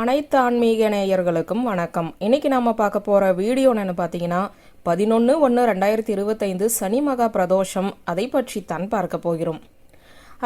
அனைத்து ஆன்மீக நேயர்களுக்கும் வணக்கம். இன்னைக்கு நாம பார்க்க போற வீடியோ என்னன்னு பார்த்தீங்கன்னா பதினொன்று ஒன்று ரெண்டாயிரத்தி இருபத்தைந்து சனி மகா பிரதோஷம். அதை பற்றி தான் பார்க்க போகிறோம்.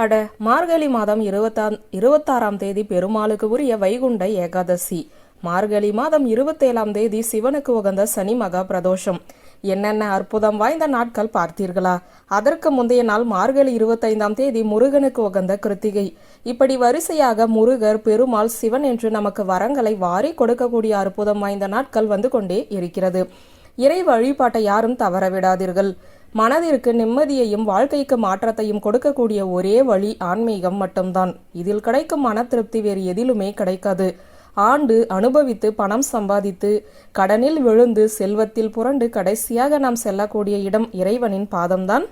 அட மார்கழி மாதம் இருபத்தா இருபத்தாறாம் தேதி பெருமாளுக்கு உரிய வைகுண்ட ஏகாதசி. மார்கழி மாதம் இருபத்தேழாம் தேதி சிவனுக்கு உகந்த சனி மகா பிரதோஷம். என்னென்ன அற்புதம் வாய்ந்த நாட்கள் பார்த்தீர்களா? அதற்கு முந்தைய நாள் மார்கழி இருபத்தைந்தாம் தேதி முருகனுக்கு உகந்த கிருத்திகை. இப்படி வரிசையாக முருகர் பெருமாள் சிவன் என்று நமக்கு வரங்களை வாரி கொடுக்கக்கூடிய அற்புதம் வாய்ந்த நாட்கள் வந்து கொண்டே இருக்கிறது. இறை வழிபாட்டை யாரும் தவற விடாதீர்கள். மனதிற்கு நிம்மதியையும் வாழ்க்கைக்கு மாற்றத்தையும் கொடுக்கக்கூடிய ஒரே வழி ஆன்மீகம் மட்டும்தான். இதில் கிடைக்கும் மன திருப்தி வேறு எதிலுமே கிடைக்காது. ஆண்டு அனுபவித்து பணம் சம்பாதித்து கடனில் விழுந்து செல்வத்தில் புரண்டு கடைசியாக நாம் செல்லக்கூடிய இடம் இறைவனின் பாதம்தான்.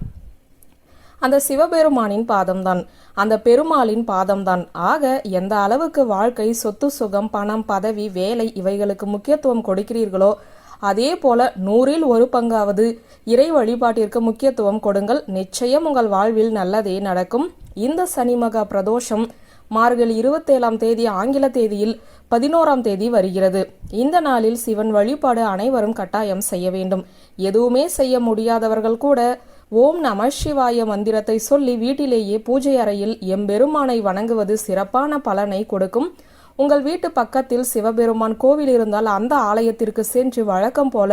அந்த சிவபெருமானின் பாதம்தான். அந்த பெருமாளின் பாதம்தான். ஆக எந்த அளவுக்கு வாழ்க்கை சொத்து சுகம் பணம் பதவி வேலை இவைகளுக்கு முக்கியத்துவம் கொடுக்கிறீர்களோ அதே போல நூறில் ஒரு பங்காவது இறை வழிபாட்டிற்கு முக்கியத்துவம் கொடுங்கள். நிச்சயம் உங்கள் வாழ்வில் நல்லதே நடக்கும். இந்த சனிமகா பிரதோஷம் மார்கழி இருபத்தேழாம் தேதி ஆங்கில தேதியில் பதினோராம் தேதி வருகிறது. இந்த நாளில் சிவன் வழிபாடு அனைவரும் கட்டாயம் செய்ய வேண்டும். எதுவுமே செய்ய முடியாதவர்கள் கூட ஓம் நம சிவாய மந்திரத்தை சொல்லி வீட்டிலேயே பூஜை அறையில் எம்பெருமானை வணங்குவது சிறப்பான பலனை கொடுக்கும். உங்கள் வீட்டு பக்கத்தில் சிவபெருமான் கோவில் இருந்தால் அந்த ஆலயத்திற்கு சென்று வழக்கம் போல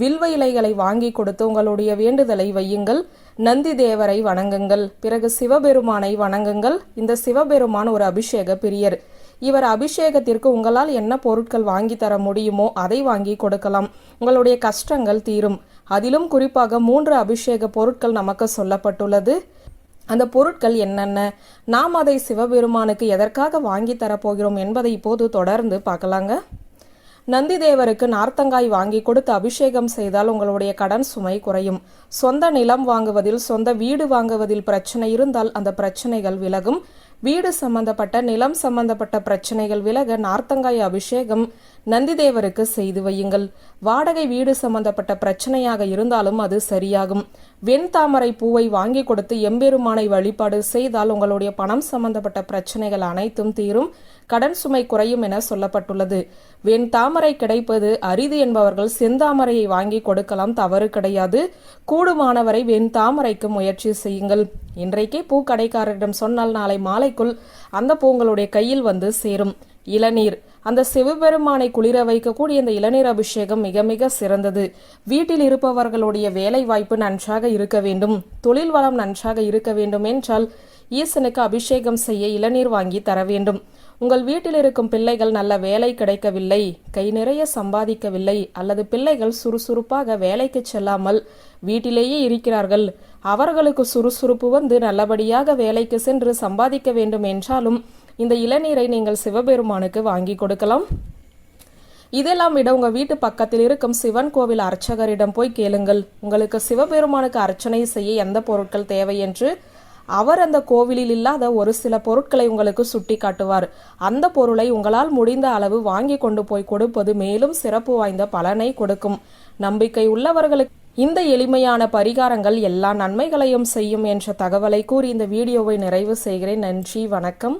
வில்வ இலைகளை வாங்கி கொடுத்து உங்களுடைய வேண்டுதலை வையுங்கள். நந்தி தேவரை வணங்குங்கள். பிறகு சிவபெருமானை வணங்குங்கள். இந்த சிவபெருமான் ஒரு அபிஷேக பிரியர். இவர் அபிஷேகத்திற்கு உங்களால் என்ன பொருட்கள் வாங்கி தர முடியுமோ அதை வாங்கி கொடுக்கலாம். உங்களுடைய கஷ்டங்கள் தீரும். அதிலும் குறிப்பாக மூன்று அபிஷேக பொருட்கள் நமக்கு சொல்லப்பட்டுள்ளது. அந்த பொருட்கள் என்னென்ன? நாம் அதை சிவபெருமானுக்கு எதற்காக வாங்கி தரப்போகிறோம் என்பதை இப்போது தொடர்ந்து பார்க்கலாங்க. நந்தி தேவருக்கு நார்த்தங்காய் வாங்கி கொடுத்து அபிஷேகம் செய்தால் உங்களுடைய கடன் சுமை குறையும். சொந்த நிலம் வாங்குவதில் சொந்த வீடு வாங்குவதில் பிரச்சனை இருந்தால் அந்த பிரச்சனைகள் விலகும். வீடு சம்பந்தப்பட்ட நிலம் சம்பந்தப்பட்ட பிரச்சனைகள் விலக நார்த்தங்காய் அபிஷேகம் நந்திதேவருக்கு செய்து வையுங்கள். வாடகை வீடு சம்பந்தப்பட்ட பிரச்சனையாக இருந்தாலும் அது சரியாகும். வெண்தாமரை பூவை வாங்கி கொடுத்து எம்பெருமானை வழிபாடு செய்தால் உங்களுடைய பணம் சம்பந்தப்பட்ட பிரச்சனைகள் அனைத்தும் தீரும். கடன் சுமை குறையும் என சொல்லப்பட்டுள்ளது. வெண் தாமரை கிடைப்பது அரிது என்பவர்கள் செந்தாமரையை வாங்கி கொடுக்கலாம் தவறு கிடையாது. கூடுமானவரை வெண் தாமரைக்கு முயற்சி செய்யுங்கள். இன்றைக்கே பூ கடைக்காரரிடம் சொன்னால் நாளை மாலைக்குள் அந்த பூ உங்களுடைய கையில் வந்து சேரும். இளநீர். அந்த சிவபெருமானை குளிர வைக்கக்கூடிய இந்த இளநீர் அபிஷேகம் மிக மிக சிறந்தது. வீட்டில் இருப்பவர்களுடைய வேலை வாய்ப்பு நன்றாக இருக்க வேண்டும். தொழில் வளம் நன்றாக இருக்க வேண்டும் என்றால் ஈசனுக்கு அபிஷேகம் செய்ய இளநீர் வாங்கி தர வேண்டும். உங்கள் வீட்டில் இருக்கும் பிள்ளைகள் நல்ல வேலை கிடைக்கவில்லை கை நிறைய சம்பாதிக்கவில்லை அல்லது பிள்ளைகள் சுறுசுறுப்பாக வேலைக்கு செல்லாமல் வீட்டிலேயே இருக்கிறார்கள். அவர்களுக்கு சுறுசுறுப்பு வந்து நல்லபடியாக வேலைக்கு சென்று சம்பாதிக்க வேண்டும் என்றாலும் இந்த இளநீரை நீங்கள் சிவபெருமானுக்கு வாங்கி கொடுக்கலாம். இதெல்லாம் விட உங்கள் வீட்டு பக்கத்தில் இருக்கும் சிவன் கோவில் அர்ச்சகரிடம் போய் கேளுங்கள். உங்களுக்கு சிவபெருமானுக்கு அர்ச்சனை செய்ய எந்த பொருட்கள் தேவை என்று. அவர் அந்த கோவிலில் இல்லாத ஒரு சில பொருட்களை உங்களுக்கு சுட்டி காட்டுவார். அந்த பொருளை உங்களால் முடிந்த அளவு வாங்கி கொண்டு போய் கொடுப்பது மேலும் சிறப்பு வாய்ந்த பலனை கொடுக்கும். நம்பிக்கை உள்ளவர்களுக்கு இந்த எளிமையான பரிகாரங்கள் எல்லா நன்மைகளையும் செய்யும் என்ற தகவலை கூறி இந்த வீடியோவை நிறைவு செய்கிறேன். நன்றி வணக்கம்.